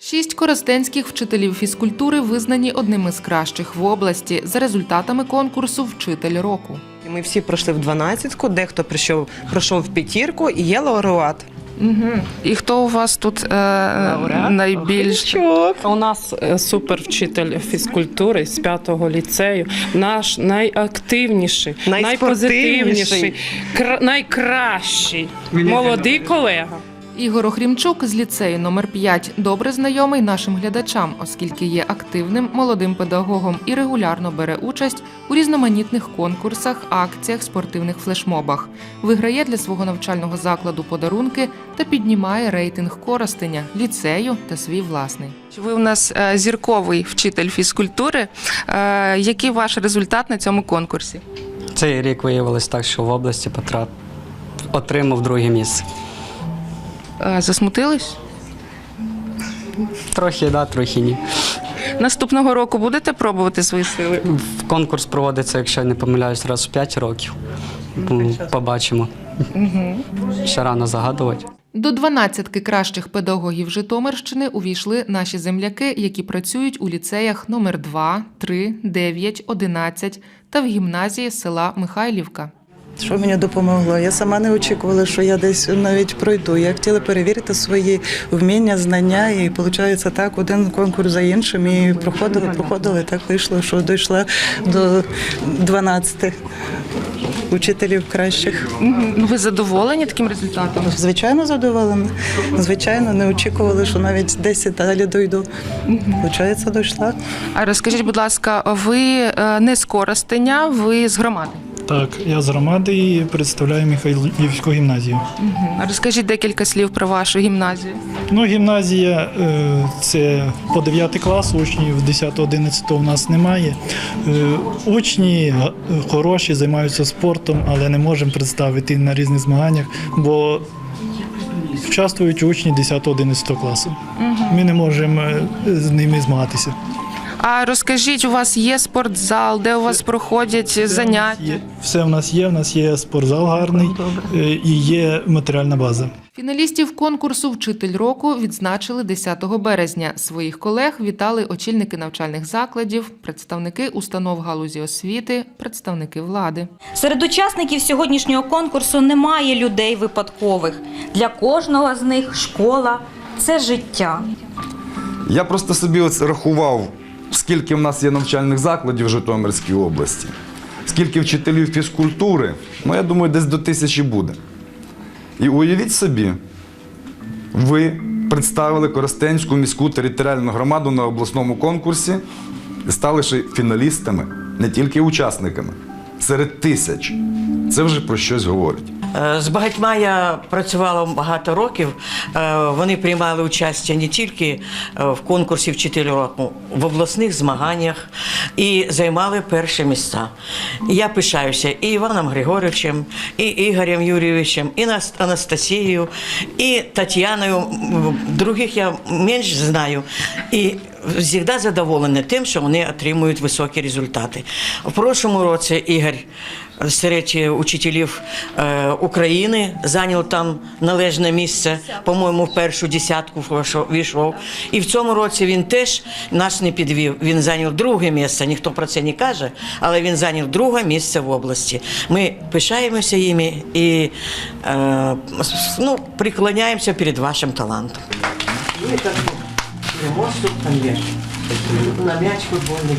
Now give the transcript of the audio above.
Шість коростенських вчителів фізкультури визнані одними з кращих в області за результатами конкурсу Вчитель року. Ми всі пройшли в дванадцятку, дехто прийшов, пройшов в п'ятірку і є лауреат. Угу. І хто у вас тут е, найбільш У нас е, супервчитель фізкультури з п'ятого ліцею. Наш найактивніший, найпозитивніший, кра- найкращий молодий колега. Ігор Охрімчук з ліцею номер 5 добре знайомий нашим глядачам, оскільки є активним молодим педагогом і регулярно бере участь у різноманітних конкурсах, акціях, спортивних флешмобах. Виграє для свого навчального закладу подарунки та піднімає рейтинг Коростеня, ліцею та свій власний. Ви у нас е, зірковий вчитель фізкультури. Е, Який ваш результат на цьому конкурсі? Цей рік виявилось так, що в області потрап... отримав друге місце. Засмутились? Трохи да, трохи ні. Наступного року будете пробувати свої сили? Конкурс проводиться, якщо я не помиляюсь, раз в 5 років. Побачимо. Ще рано загадувати. До дванадцятки кращих педагогів Житомирщини увійшли наші земляки, які працюють у ліцеях номер 2, 3, 9, 11 та в гімназії села Михайлівка. Що мені допомогло? Я сама не очікувала, що я десь навіть пройду. Я хотіла перевірити свої вміння, знання, і виходить так, один конкурс за іншим. І проходили, проходили. Так вийшло, що дійшла до 12 учителів кращих. Ну, ви задоволені таким результатом? Звичайно, задоволена. Звичайно, не очікували, що навіть 10 далі дойду. Виходить, дійшла. А розкажіть, будь ласка, ви е, не з Коростеня, ви з громади. Так, я з громади і представляю Михайлівську гімназію. А Розкажіть декілька слів про вашу гімназію. Ну, гімназія е, це по 9 клас, учнів 10-11 у нас немає. Е, Учні хороші, займаються спортом, але не можемо представити на різних змаганнях, бо участвують учні 10-11 класу. Ми не можемо е, з ними змагатися. А розкажіть, у вас є спортзал, де у вас проходять заняття? Є- Все в нас є, в нас є спортзал гарний е, і є матеріальна база. Фіналістів конкурсу Вчитель року відзначили 10 березня. Своїх колег вітали очільники навчальних закладів, представники установ галузі освіти, представники влади. Серед учасників сьогоднішнього конкурсу немає людей випадкових. Для кожного з них школа це життя. Я просто собі ось рахував, скільки в нас є навчальних закладів в Житомирській області, скільки вчителів фізкультури, ну я думаю, десь до тисячі буде. І уявіть собі, ви представили Коростенську міську територіальну громаду на обласному конкурсі і стали ще фіналістами, не тільки учасниками, серед тисяч. Це вже про щось говорить. Е, З багатьма я працювала багато років. Е, Вони приймали участь не тільки е, в конкурсі вчитель року, в обласних змаганнях і займали перші місця. Я пишаюся і Іваном Григоровичем, і Ігорем Юрійовичем, і Нас- Анастасією, і Тетяною. Других я менш знаю. І завжди задоволена тим, що вони отримують високі результати. В прошлому році Ігор серед учителів е, України зайняв там належне місце, по-моєму, в першу десятку війшов-. І в цьому році він теж нас не підвів. Він зайняв друге місце. Ніхто про це не каже, але він зайняв друге місце в області. Ми пишаємося їми і е, ну, приклоняємося перед вашим талантом. На м'яч. Футбольний